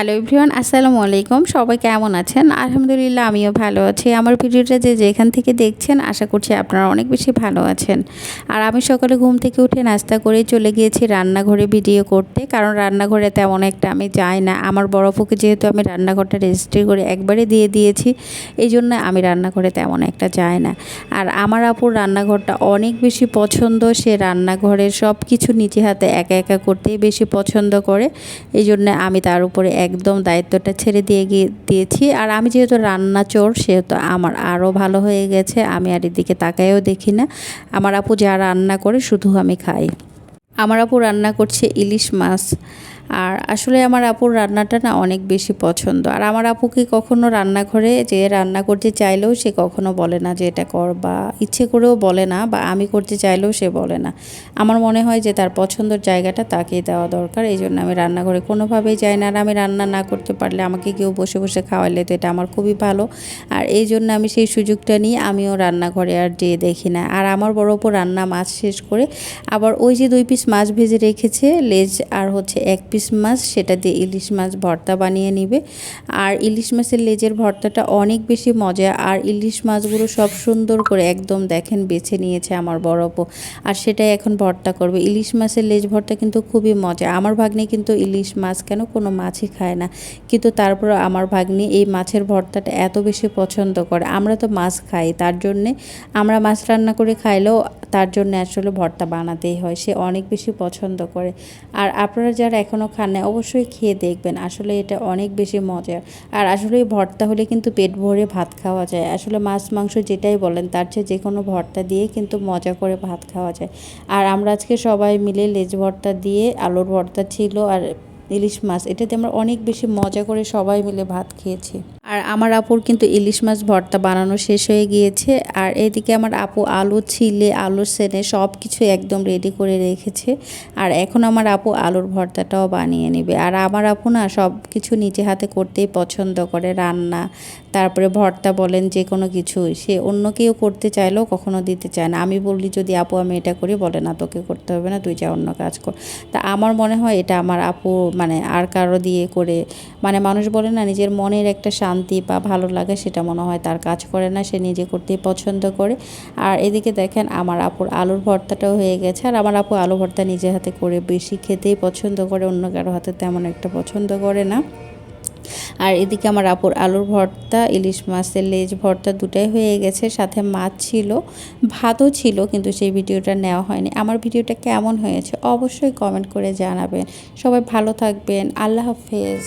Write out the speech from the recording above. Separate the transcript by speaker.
Speaker 1: Hello everyone, আসসালামু আলাইকুম। সবাই কেমন আছেন? আলহামদুলিল্লাহ, আমিও ভালো আছি। আমার ভিডিওটা যে যেখান থেকে দেখছেন, আশা করছি আপনারা অনেক বেশি ভালো আছেন। আর আমি সকালে ঘুম থেকে উঠে নাস্তা করে চলে গিয়েছি রান্নাঘরে ভিডিও করতে, কারণ রান্নাঘরে তেমন একটা আমি যাই না। আমার বড় ফুকে যেহেতু আমি রান্নাঘরটা রেজিস্ট্রি করে একবারে দিয়ে দিয়েছি, এই জন্য আমি রান্নাঘরে তেমন একটা যাই না। আর আমার আপুর রান্নাঘরটা অনেক বেশি পছন্দ, সে রান্নাঘরের সব কিছু নিজে হাতে একা একা করতেই বেশি পছন্দ করে, এই জন্য আমি তার উপরে একদম দায়িত্বটা ছেড়ে দিয়ে গিয়ে দিয়েছি। আর আমি যেহেতু রান্না চোর, সেহেতু আমার আরও ভালো হয়ে গেছে। আমি আর এদিকে তাকায়ও দেখি না। আমার আপু যা রান্না করে শুধু আমি খাই। আমার আপু রান্না করছে ইলিশ মাছ। আর আসলে আমার আপুর রান্নাটা না অনেক বেশি পছন্দ। আর আমার আপুকে কখনো রান্নাঘরে যে রান্না করতে চাইলেও সে কখনো বলে না যে এটা কর বা ইচ্ছে করেও বলে না বা আমি করতে চাইলেও সে বলে না। আমার মনে হয় যে তার পছন্দের জায়গাটা তাকেই দেওয়া দরকার। এই জন্য আমি রান্নাঘরে কোনোভাবেই যাই না। আর আমি রান্না না করতে পারলে আমাকে কেউ বসে বসে খাওয়াইলে তো এটা আমার খুবই ভালো। আর এই জন্য আমি সেই সুযোগটা নিয়ে আমিও রান্নাঘরে আর যেয়ে দেখি না। আর আমার বড় ওপর রান্না মাছ শেষ করে আবার ওই যে দুই পিস মাছ ভেজে রেখেছে, লেজ আর হচ্ছে এক পিস ইলিশ মাছ, সেটা দিয়ে ইলিশ মাছ ভর্তা বানিয়ে নিবে। আর ইলিশ মাছের লেজের ভর্তাটা অনেক বেশি মজা। আর ইলিশ মাছগুলো সব সুন্দর করে একদম দেখেন বেছে নিয়েছে আমার বড় আপু আর সেটাই এখন ভর্তা করবে। ইলিশ মাছের লেজ ভর্তা কিন্তু খুবই মজা। আমার ভাগ্নি কিন্তু ইলিশ মাছ কেন কোনো মাছই খায় না। কিন্তু তারপর আমার ভাগ্নি এই মাছের ভর্তাটা এত বেশি পছন্দ করে। আমরা তো মাছ খাই, তার জন্যে আমরা মাছ রান্না করে খাইলেও তার জন্য আসলে ভর্তা বানাতেই হয়। সে অনেক বেশি পছন্দ করে। আর আপনারা যারা এখনও খান না অবশ্যই খেয়ে দেখবেন। আসলে এটা অনেক বেশি মজার। আর আসলে ভর্তা হলে কিন্তু পেট ভরে ভাত খাওয়া যায়। আসলে মাছ, মাংস যেটাই বলেন, তার চেয়ে যে কোনো ভর্তা দিয়ে কিন্তু মজা করে ভাত খাওয়া যায়। আর আমরা আজকে সবাই মিলে লেজ ভর্তা দিয়ে আলুর ভর্তা ছিল আর ইলিশ মাছ, এটাতে আমরা অনেক বেশি মজা করে সবাই মিলে ভাত খেয়েছি। আর আমার আপুর কিন্তু ইলিশ মাছ ভর্তা বানানো শেষ হয়ে গিয়েছে। আর এদিকে আমার আপু আলু, ছিলে আলু সেনে সব কিছু একদম রেডি করে রেখেছে। আর এখন আমার আপু আলুর ভর্তাটাও বানিয়ে নেবে। আর আমার আপু না সব কিছু নিজে হাতে করতেই পছন্দ করে রান্না। তারপরে ভর্তা বলেন যে কোনো কিছুই সে অন্য কেউ করতে চাইলেও কখনো দিতে চায় না। আমি বললি, যদি আপু আমি এটা করি, বলে না তোকে করতে হবে না, তুই যা অন্য কাজ কর। তা আমার মনে হয় এটা আমার আপু মানে আর কারও দিয়ে করে মানে মানুষ বলে না, নিজের মনের একটা শান্তি বা ভালো লাগে সেটা মনে হয় তার কাজ করে না, সে নিজে করতেই পছন্দ করে। আর এদিকে দেখেন আমার আপুর আলুর ভর্তাটাও হয়ে গেছে। আর আমার আপু আলু ভর্তা নিজে হাতে করে বেশি খেতেই পছন্দ করে, অন্য কারও হাতে তেমন একটা পছন্দ করে না। আর এদিকে আমার আপুর আলুর ভর্তা, ইলিশ মাছের লেজ ভর্তা দুটাই হয়ে গেছে। সাথে মাছ ছিল, ভাতও ছিল, কিন্তু সেই ভিডিওটা নেওয়া হয়নি। আমার ভিডিওটা কেমন হয়েছে অবশ্যই কমেন্ট করে জানাবেন। সবাই ভালো থাকবেন। আল্লাহ হাফেজ।